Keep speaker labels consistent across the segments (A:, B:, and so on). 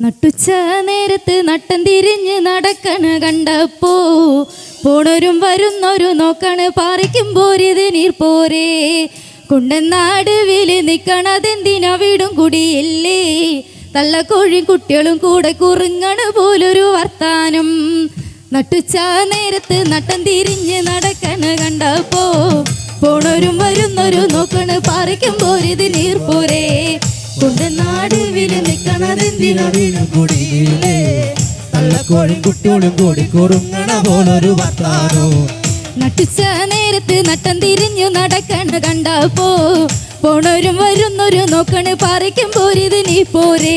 A: നട്ടുച്ച നേരത്ത് നട്ടം തിരിഞ്ഞ് നടക്കണ കണ്ടപ്പോ പോണൊരും വരുന്നൊരു നോക്കണ് പാറിക്കും പോരിത് നീർ പോരേ. കൊണ്ടെന്നാടുവിൽ നിക്കണതെന്തിനാ വീടും കുടിയില്ലേ? തള്ളക്കോഴി കുട്ടികളും കൂടെ കുറുങ്ങണ് പോലൊരു വർത്താനം. നട്ടുച്ച നേരത്ത് നട്ടം തിരിഞ്ഞ് നടക്കണ് കണ്ടപ്പോ പോണൊരും വരുന്നൊരു നോക്കണ് പാറിക്കും പോരിത് നീർ പോരേ. കുണ്ടനാടുവിൽ നിക്കണതെന്തിനാ വീടും കുടിയില്ലേ
B: തള്ളക്കോഴും കുട്ടിയോളും കൂടി കുറുങ്ങണ പോലൊരു വർത്താനോ?
A: നട്ടിച്ച നേരത്ത് നട്ടം തിരിഞ്ഞു നടക്കണ കണ്ടപ്പോ പോണൊരും വരുന്നൊരു നോക്കണ് പറിക്കും പോരിത് നീ പോരേ.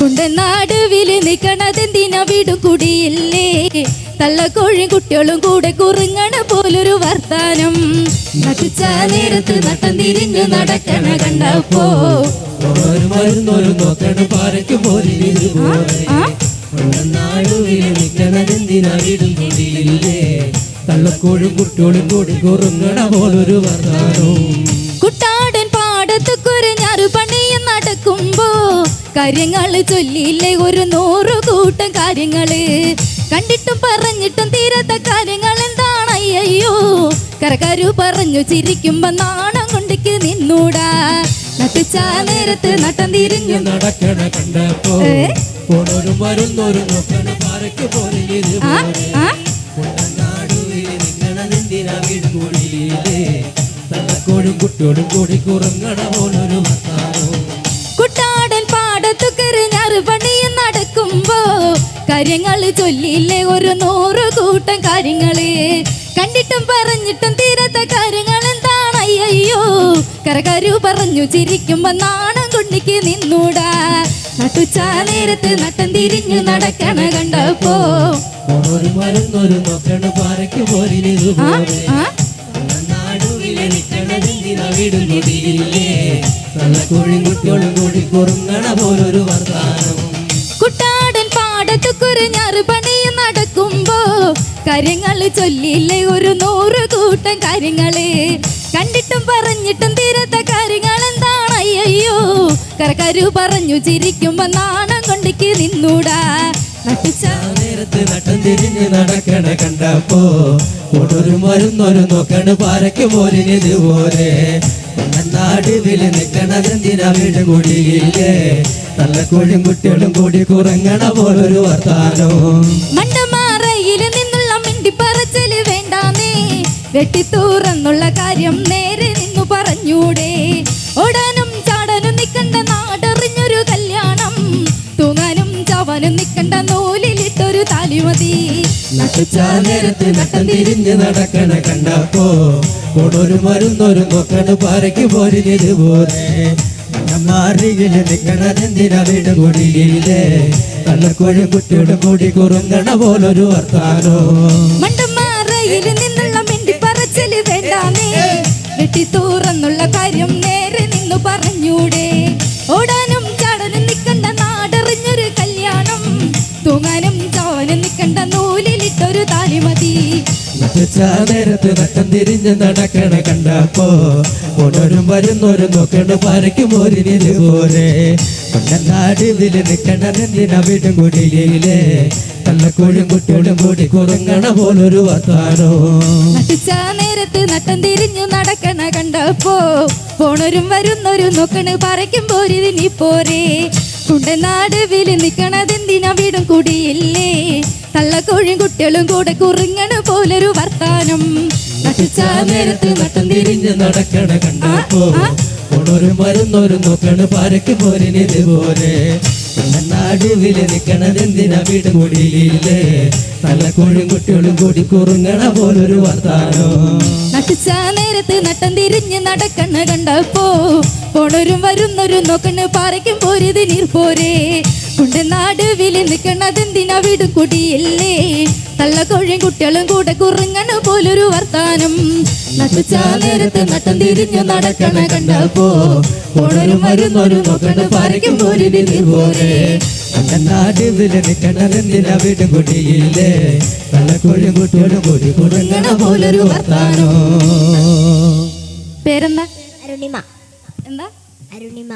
A: കുണ്ടനാടുവിൽ നിക്കണതെന്തിനാ വീടും കുടിയില്ലേ? തള്ളക്കോഴി കുട്ടികളും കൂടെ കുറുങ്ങണ പോലൊരു വർത്താനം. നട്ടിച്ച നേരത്ത് നട്ടം തിരിഞ്ഞു നടക്കണ കണ്ടപ്പോ
B: ഒരു മരുന്നൊരു നോക്കണ് പാറയ്ക്ക് പോലിരുത്
A: ആ?
B: നാടുവിൽ നിക്കണതെന്തിനാ വീടും കുടിയില്ലേ? തള്ളക്കോഴും കുട്ടിയോളും കൂടി കുറുങ്ങണ പോലൊരു വർത്താനോ
A: കുട്ടാടൻ പാടത്ത് കുരഞ്ഞാറ് പണിയും നടക്കുമ്പോ കാര്യങ്ങൾ ചൊല്ലിയില്ലേ ഒരു നൂറ് കൂട്ടം കാര്യങ്ങൾ. കണ്ടിട്ടും പറഞ്ഞിട്ടും തീരാത്ത കാര്യങ്ങൾ എന്താണ് അയ്യോ കരകരു പറഞ്ഞു ചിരിക്കുമ്പോ നാണം കൊണ്ടിക്ക് നിന്നൂടാ. നട്ടുച്ച നേരത്ത് നട്ടം തിരിഞ്ഞു.
B: നടക്കണ കണ്ടപ്പോ? പോണൊരു മരുന്നൊരു നോക്കണ പാറയ്ക്ക് കൂടി കുറുങ്ങണ പോലൊരു വർത്താനോ?
A: കുട്ടാടൻ പാടത്തു കെറിഞ്ഞാറ് പണിയും നടക്കുമ്പോ കാര്യങ്ങൾ ചൊല്ലിയില്ലേ? ഒരു നൂറ് കൂട്ടം കാര്യങ്ങൾ കണ്ടിട്ടും പറഞ്ഞിട്ടും തീരാത്ത കാര്യങ്ങൾ കരകരു പറഞ്ഞു ചിരിക്കുമ്പോ നാണം കൊണ്ടിക്ക് നിന്നൂടാ. നട്ടുച്ച നേരത്ത് നട്ടം തിരിഞ്ഞു നടക്കണ കണ്ടപ്പോ.
B: ഒരു മരുന്നൊരു പാറയ്ക്ക്
A: കുട്ടാടൻ പാടത്തു കുറിഞ്ഞാറ് പണിയും നടക്കുമ്പോ കാര്യങ്ങൾ ചൊല്ലില്ലേ ഒരു നൂറ് കൂട്ടം കാര്യങ്ങൾ. കണ്ടിട്ടും പറഞ്ഞിട്ടും കരകരു പറഞ്ഞു ചിരിക്കുമ്പോ നാണം കൊണ്ടിക്ക് നിന്നൂടാ.
B: നേരത്ത് നട്ടം തിരിഞ്ഞ് നടക്കണ കണ്ടപ്പോ ഒരു മരുന്നൊരു നോക്കണ് പാറയ്ക്ക് പോലിനിതുപോലെ നാടുവിൽ നിക്കണതെന്തിനാ വീട് കൂടിയില്ലേ? നല്ല കോഴിയും കുട്ടികളും കൂടി കുറങ്ങണ പോലൊരു വർത്താനോ.
A: മണ്ടമാറയിൽ നിന്നുള്ള മിണ്ടിപ്പറച്ചൽ വേണ്ടാന്നേ. വെട്ടിത്തൂറന്നുള്ള കാര്യം നേരെ നിന്നു പറഞ്ഞൂടെ. ഓടാനും തൂങ്ങാനും നിൽക്കണ്ട നൂലിലിട്ടൊരു താലിമതി
B: നട്ടുച്ച നേരത്ത് നട്ടം തിരിഞ്ഞ് നടക്കണ കണ്ടപ്പോ ഒരു മരുന്നൊരു നോക്കണ പാറയ്ക്ക് പോരിഞ്ഞത് പോലെ. മാറിയിൽ നിക്കണതെന്തിനാ വീട് കുടിയില്ലേ തള്ളക്കോഴും കുട്ടിയോടും കൂടി കുറുങ്ങണ പോലൊരു വർത്താനോ?
A: മണ്ടമാറയിൽ നിന്നുള്ള വേണ്ടാന്നേ. കാര്യം നേരെ നിന്നു പറഞ്ഞൂടെ. തൂങ്ങാനും ചാവാനും നിക്കണ്ട നൂലിലിട്ടൊരു താലി
B: മതി നേരത്ത് നട്ടം തിരിഞ്ഞ് നടക്കണ കണ്ടപ്പോ ഉണരും വരുന്നൊരു നോക്കണ പാറയ്ക്ക് പോരിനിത് പോലെ. നാടുവിൽ നിക്കണതെന്തിനാ വീടും കുടിയില്ലേ തള്ളക്കോഴും കുട്ടിയോടും കൂടി കുറുങ്ങണ പോലൊരു വർത്താനോ?
A: നട്ടുച്ച നേരത്ത് നട്ടം തിരിഞ്ഞു നടക്കണ കണ്ടപ്പോ പോണൊരും വരുന്നൊരു നോക്കണ് പറയ്ക്കും പോരിത് നീ നാടുവിൽ നിക്കണതെന്തിനാ വീടും കുടിയില്ലേ? തള്ളക്കോഴും കുട്ടികളും കൂടെ കുറുങ്ങണ പോലൊരു വർത്താനം. നട്ടുച്ച നേരത്ത് നട്ടം തിരിഞ്ഞു
B: തിരിഞ്ഞ് നടക്കണ കണ്ടപ്പോ മരുന്നൊരു വരുന്നൊരു നോക്കണ പാരക്ക് പോരിനിത് നാടുവിൽ നിക്കണതെന്തിനാ വീട് കൂടിയില്ലേ നല്ല കോഴി കുട്ടികളും കൂടി കുറുങ്ങണ പോലൊരു വർത്താനോ.
A: നട്ടിച്ച നേരത്ത് നട്ടം തിരിഞ്ഞ് നടക്കണ കണ്ടപ്പോ പോണൊരും വരുന്നൊരു നോക്കണ് പാറയ്ക്കും പോരിത് നീർ പോരേ കുണ്ടനാടുവിൽ നിൽക്കണതെന്തിനാ വീടും നല്ല കോഴിയും കുട്ടികളും കൂടെ കുറുങ്ങണ പോലൊരു വർത്താനം. നട്ടുച്ച നേരത്ത് നട്ടം തിരിഞ്ഞു നടക്കണ കണ്ടപ്പോ
B: ഓണൊരു മരുന്നൊരു നോക്കണ പാരയ്ക്കും പോരിനിത് പോലെ. നാടുവിൽ നിക്കണതെന്തിനാ വീട് കുടിയില്ലേ? തള്ളക്കോഴും കുട്ടികളും കൂടി കുറുങ്ങണ പോലൊരു വർത്താനോ.
A: പേരെന്താ?
C: അരുണിമ.
A: എന്താ?
C: അരുണിമ.